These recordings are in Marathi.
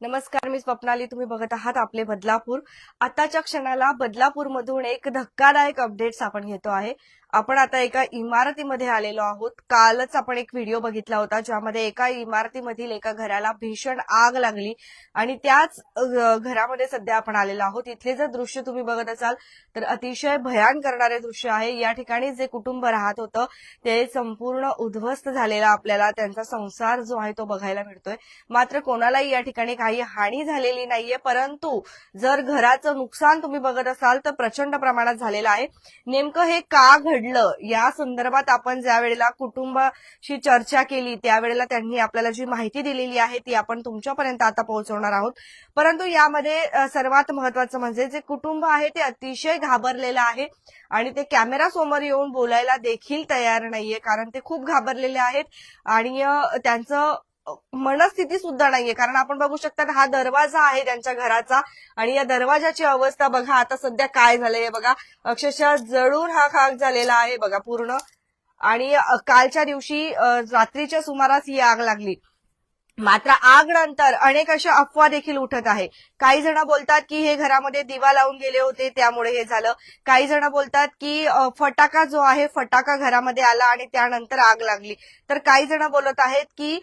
नमस्कार मी स्वप्नाली. तुम्ही बघत आहात आपले बदलापूर. आताच्या क्षणाला बदलापूरमधून एक धक्कादायक अपडेट्स आपण घेतो आहे. आपण आता एका इमारतीमध्ये आलेलो आहोत. कालच आपण एक व्हिडिओ बघितला होता ज्यामध्ये एका इमारतीमधील एका घराला भीषण आग लागली आणि त्याच घरामध्ये सध्या आपण आलेलो आहोत. इथले जर दृश्य तुम्ही बघत असाल तर अतिशय भयान करणारे दृश्य आहे. या ठिकाणी जे कुटुंब राहत होतं ते संपूर्ण उद्ध्वस्त झालेला आपल्याला त्यांचा संसार जो आहे तो बघायला मिळतोय. मात्र कोणालाही या ठिकाणी काही हानी झालेली नाहीये. परंतु जर घराचं नुकसान तुम्ही बघत असाल तर प्रचंड प्रमाणात झालेलं आहे. नेमकं हे का घडलं? या संदर्भात आपण ज्या वेळेला कुटुंबाशी चर्चा केली त्यावेळेला त्यांनी आपल्याला जी माहिती दिलेली आहे ती आपण तुमच्यापर्यंत आता पोहोचवणार आहोत. परंतु यामध्ये सर्वात महत्वाचं म्हणजे जे कुटुंब आहे ते अतिशय घाबरलेलं आहे आणि ते कॅमेरा समोर येऊन बोलायला देखील तयार नाहीये कारण ते खूप घाबरलेले आहेत आणि त्यांचं मनस्थिती सुद्धा नाहीये. कारण आपण बघू शकता हा दरवाजा आहे त्यांच्या घराचा आणि या दरवाजाची अवस्था बघा आता सध्या काय झालंय बघा. अक्षरशः जळून हा खाक झालेला आहे बघा पूर्ण. आणि कालच्या दिवशी रात्रीच्या सुमारास ही आग लागली. मात्र आग नंतर अनेक अशा अफवा देखील उठत आहे. काही जण बोलतात की हे घरामध्ये दिवा लावून गेले होते त्यामुळे हे झालं. काही जण बोलतात की फटाका जो आहे फटाका घरामध्ये आला आणि त्यानंतर आग लागली. तर काही जण बोलत आहेत की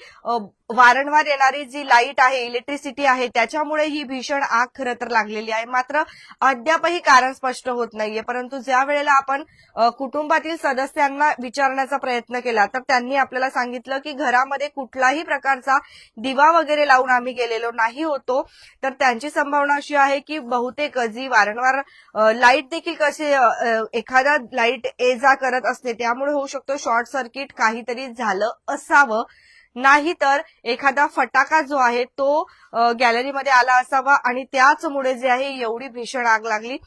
वारंवार येणारी जी लाइट आहे इलेक्ट्रिसिटी आहे त्याच्यामुळे ही भीषण आग खरं तर लागलेली आहे. मात्र अद्यापही कारण स्पष्ट होत नाहीये. परंतु ज्या वेळेला आपण कुटुंबातील सदस्यांना विचारण्याचा प्रयत्न केला तर त्यांनी आपल्याला सांगितलं की घरामध्ये कुठलाही प्रकारचा दिवा वगैरे लावून आम्ही गेलेलो नाही होतो. तर त्यांची संभावना अशी आहे की बहुतेक जी वारंवार लाइट देखील कसे एखादा लाइट ए जा करत असते त्यामुळे होऊ शकतो शॉर्ट सर्किट काहीतरी झालं असावं. नाहीतर एखादा फटाका जो आहे तो गॅलरीमध्ये आला असावा आणि त्याचमुळे जे आहे एवढी भीषण आग लागली.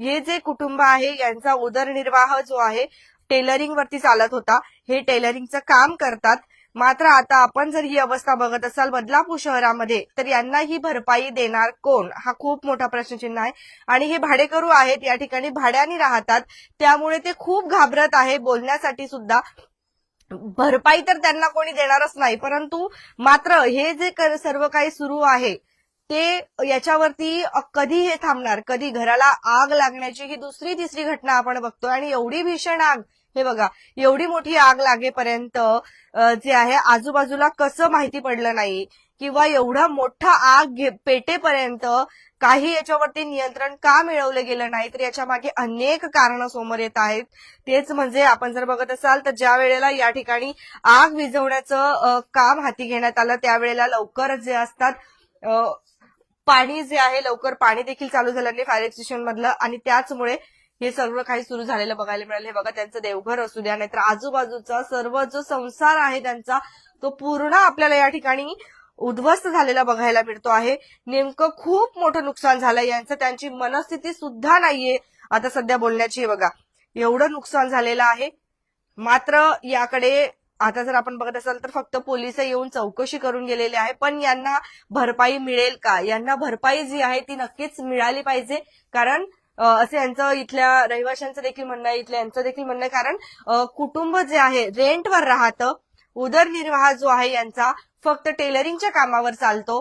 हे जे कुटुंब आहे यांचा उदरनिर्वाह जो आहे टेलरिंग वरती चालत होता. हे टेलरिंगचं काम करतात. मात्र आता आपण जर ही अवस्था बघत असाल बदलापूर शहरामध्ये तर यांना ही भरपाई देणार कोण? हा खूप मोठा प्रश्नचिन्ह आहे. आणि हे भाडेकरू आहेत या ठिकाणी भाड्याने राहतात. त्यामुळे ते खूप घाबरत आहे. बोलण्यासाठी सुद्धा भरपाई तर त्यांना कोणी देणारच नाही परंतु मात्र हे जे सर्व काही सुरू आहे ते याच्यावरती कधी हे थांबणार? कधी घराला आग लागण्याची ही दुसरी तिसरी घटना आपण बघतोय आणि एवढी भीषण आग हे बघा एवढी मोठी आग लागेपर्यंत जे आहे आजूबाजूला कसं माहिती पडलं नाही? किंवा एवढा मोठा आग घे- पेटेपर्यंत काही याच्यावरती नियंत्रण का मिळवलं गेलं नाही? तर याच्या मागे अनेक कारण समोर येत आहेत. तेच म्हणजे आपण जर बघत असाल तर ज्या वेळेला या ठिकाणी आग विझवण्याचं काम हाती घेण्यात आलं त्यावेळेला लवकर जे असतात पाणी जे आहे लवकर पाणी देखील चालू झालं नाही फायर स्टेशन मधलं आणि त्याचमुळे हे सर्व काही सुरू झालेलं बघायला मिळालं. हे बघा त्यांचं देवघर असू द्या नाहीतर आजूबाजूचा सर्व जो संसार आहे त्यांचा तो पूर्ण आपल्याला या ठिकाणी उद्ध्वस्त झालेला बघायला मिळतो आहे. नेमकं खूप मोठं नुकसान झालं यांचं. त्यांची मनस्थिती सुद्धा नाहीये आता सध्या बोलण्याची. बघा एवढं नुकसान झालेलं आहे. मात्र याकडे आता जर आपण बघत असाल तर फक्त पोलीस येऊन चौकशी करून गेलेले आहे. पण यांना भरपाई मिळेल का? यांना भरपाई जी आहे ती नक्कीच मिळाली पाहिजे. कारण असं यांचं इथल्या रहिवाशांचं देखील म्हणणं आहे इथल्या यांचं देखील म्हणणं आहे. कारण कुटुंब जे आहे रेंटवर राहतं. उदरनिर्वाह जो आहे यांचा फक्त टेलरिंगच्या कामावर चालतो.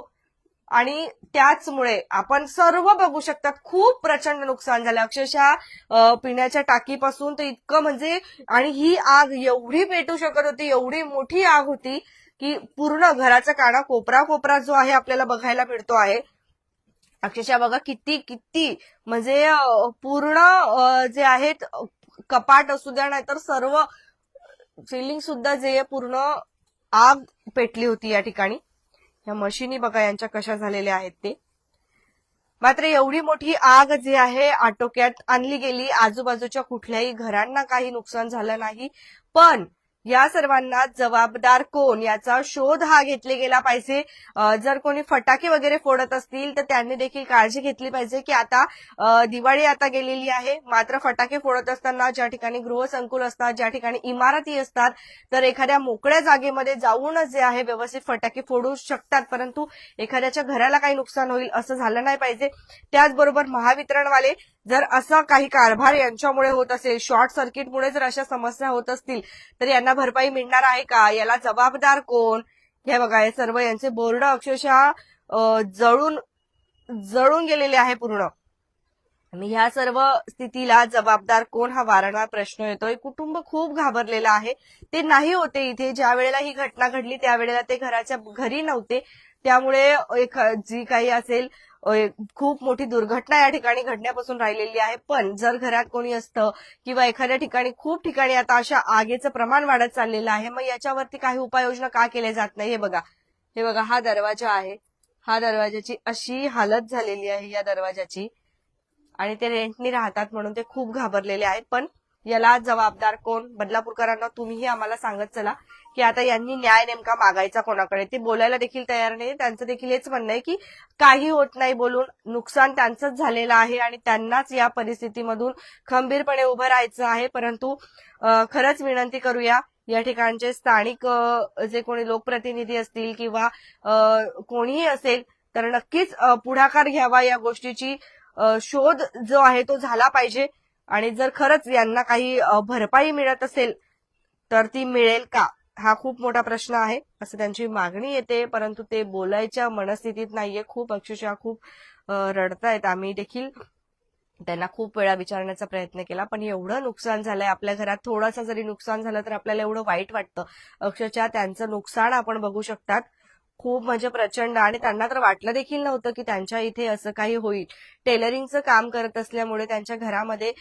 आणि त्याचमुळे आपण सर्व बघू शकतात खूप प्रचंड नुकसान झालं. अक्षरशः पिण्याच्या टाकीपासून तर इतकं म्हणजे आणि ही आग एवढी पेटू शकत होती एवढी मोठी आग होती की पूर्ण घराचा काना कोपरा कोपरा जो आहे आपल्याला बघायला मिळतो आहे. अक्षरशः बघा किती किती म्हणजे पूर्ण जे आहेत कपाट असू द्या नाहीतर सर्व फिलिंग सुद्धा जे पूर्ण आग पेटली होती या ठिकाणी. या मशिनी बघा यांच्या कशा झालेल्या आहेत ते. मात्र एवढी मोठी आग जी आहे आटोक्यात आणली गेली. आजूबाजूच्या कुठल्याही घरांना काही नुकसान झालं नाही. पण या सर्वांना जबाबदार कोण? याचा शोध हा घेतले गेला पाहिजे. जर कोणी फटाके वगैरे फोडत असतील तर त्यांनी देखील काळजी घेतली पाहिजे की आता दिवाळी आता गेलेली आहे. मात्र फटाके फोडत असताना ज्या ठिकाणी गृहसंकुल असतात ज्या ठिकाणी इमारती असतात तर एखाद्या मोकळ्या जागेमध्ये जाऊन जे आहे व्यवस्थित फटाके फोडू शकतात. परंतु एखाद्याच्या घराला काही नुकसान होईल असं झालं नाही पाहिजे. त्याचबरोबर महावितरणवाले जर असा काही कारभार यांच्यामुळे होत असेल शॉर्ट सर्किटमुळे जर अशा समस्या होत असतील तर यांना भरपाई मिळणार आहे का? याला जबाबदार कोण? हे बघा हे सर्व यांचे बोर्ड अक्षरशः जळून जळून गेलेले आहे पूर्ण. आणि ह्या सर्व स्थितीला जबाबदार कोण? हा वारंवार प्रश्न येतोय. कुटुंब खूप घाबरलेलं आहे. ते नाही होते इथे. ज्या वेळेला ही घटना घडली त्यावेळेला ते घराच्या घरी नव्हते. त्यामुळे एक जी काही असेल खूप मोठी दुर्घटना या ठिकाणी घडण्यापासून राहिलेली आहे. पण जर घरात कोणी असतं किंवा एखाद्या ठिकाणी खूप ठिकाणी आता अशा आगीचं प्रमाण वाढत चाललेलं आहे मग याच्यावरती काही उपाययोजना का केल्या जात नाही? हे बघा. हे बघा हा दरवाजा आहे. हा दरवाजाची अशी हालत झालेली आहे या दरवाजाची. आणि ते रेंटनी राहतात म्हणून ते खूप घाबरलेले आहेत. पण याला जबाबदार कोण? बदलापूरकरांना तुम्हीही आम्हाला सांगत चला की आता यांनी न्याय नेमका मागायचा कोणाकडे? ते बोलायला देखील तयार नाही. त्यांचं देखील हेच म्हणणं आहे की काही होत नाही बोलून. नुकसान त्यांचंच झालेलं आहे आणि त्यांनाच या परिस्थितीमधून खंबीरपणे उभं राहायचं आहे. परंतु खरंच विनंती करूया या ठिकाणचे स्थानिक जे कोणी लोकप्रतिनिधी असतील किंवा कोणीही असेल तर नक्कीच पुढाकार घ्यावा या गोष्टीची शोध जो आहे तो झाला पाहिजे. आणि जर खरंच यांना काही भरपाई मिळत असेल तर ती मिळेल का? हा खूप मोठा प्रश्न आहे. असं त्यांची मागणी येते परंतु ते बोलायच्या मनस्थितीत नाहीये. खूप अक्षरशः खूप रडतायत. आम्ही देखील त्यांना खूप वेळा विचारण्याचा प्रयत्न केला पण एवढं नुकसान झालंय. आपल्या घरात थोडंसं जरी नुकसान झालं तर आपल्याला एवढं वाईट वाटतं. अक्षरशः त्यांचं नुकसान आपण बघू शकतात. खूप म्हणजे प्रचंड आणि त्यांना तर वाटलं देखील नव्हतं की त्यांच्या इथे असं काही होईल. टेलरिंगचं काम करत असल्यामुळे त्यांच्या घरामध्ये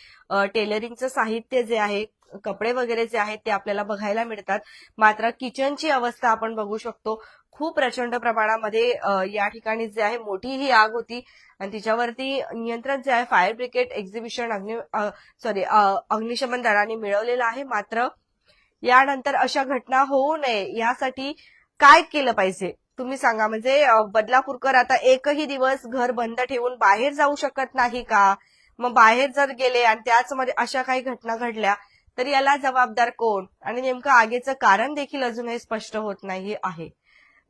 टेलरिंगचं साहित्य जे आहे कपडे वगैरे जे आहेत ते आपल्याला बघायला मिळतात. मात्र किचनची अवस्था आपण बघू शकतो. खूप प्रचंड प्रमाणामध्ये या ठिकाणी जे आहे मोठी ही आग होती आणि तिच्यावरती नियंत्रण जे आहे फायर ब्रिगेड एक्झिबिशन अग्नि सॉरी अग्निशमन दलाने मिळवलेलं आहे. मात्र यानंतर अशा घटना होऊ नये यासाठी काय केलं पाहिजे? तुम्ही सांगा म्हणजे बदलापूरकर आता एकही दिवस घर बंद ठेवून बाहेर जाऊ शकत नाही का? मग बाहेर जर गेले आणि त्याचमध्ये अशा काही घटना घडल्या तर याला जबाबदार कोण? आणि नेमकं आगीचं कारण देखील अजूनही स्पष्ट होत नाही आहे.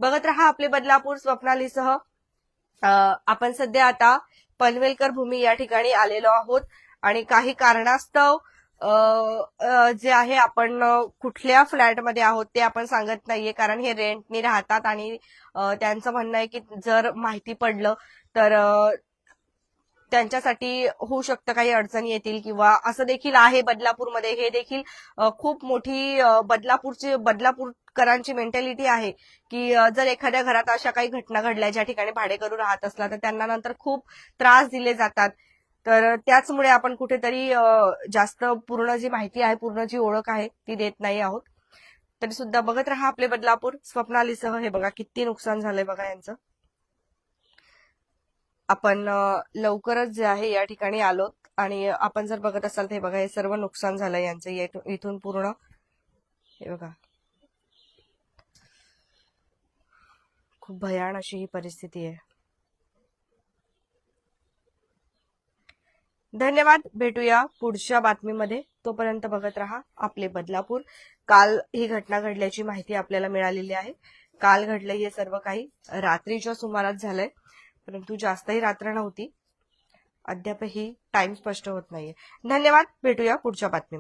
बघत रहा आपले बदलापूर स्वप्नालीसह. आपण सध्या आता पनवेलकर भूमी या ठिकाणी आलेलो आहोत. आणि काही कारणास्तव जे आहे आपण कुठल्या फ्लॅटमध्ये आहोत ते आपण सांगत नाहीये. कारण हे रेंटनी राहतात आणि त्यांचं म्हणणं आहे की जर माहिती पडलं तर त्यांच्यासाठी होऊ शकतं काही अडचणी येतील किंवा असं देखील आहे बदलापूरमध्ये. हे देखील खूप मोठी बदलापूरची बदलापूरकरांची मेंटॅलिटी आहे की जर एखाद्या घरात अशा काही घटना घडल्या ज्या ठिकाणी भाडेकरू राहत असला तर त्यांना नंतर खूप त्रास दिले जातात. तर त्याचमुळे आपण कुठेतरी जास्त पूर्ण जी माहिती आहे पूर्ण जी ओळख आहे ती देत नाही आहोत. तरी सुद्धा बघत राहा आपले बदलापूर. स्वप्नालीसह हे बघा किती नुकसान झालंय बघा यांचं. आपण लवकरच जे आहे या ठिकाणी आलोत आणि आपण जर बघत असाल तर हे बघा हे सर्व नुकसान झालं यांचं येथून- इथून पूर्ण. हे बघा. खूप भयान अशी ही परिस्थिती आहे. धन्यवाद. भेटूया पुढच्या बातमीमध्ये. तोपर्यंत बघत राहा आपले बदलापूर. काल ही घटना घडल्याची माहिती आपल्याला मिळालेली आहे. काल घडलं हे सर्व काही रात्रीच्या सुमारास झालंय. परंतु जास्तही रात्र नव्हती. अद्यापही टाइम स्पष्ट होत नाहीये. धन्यवाद. भेटूया पुढच्या बातमी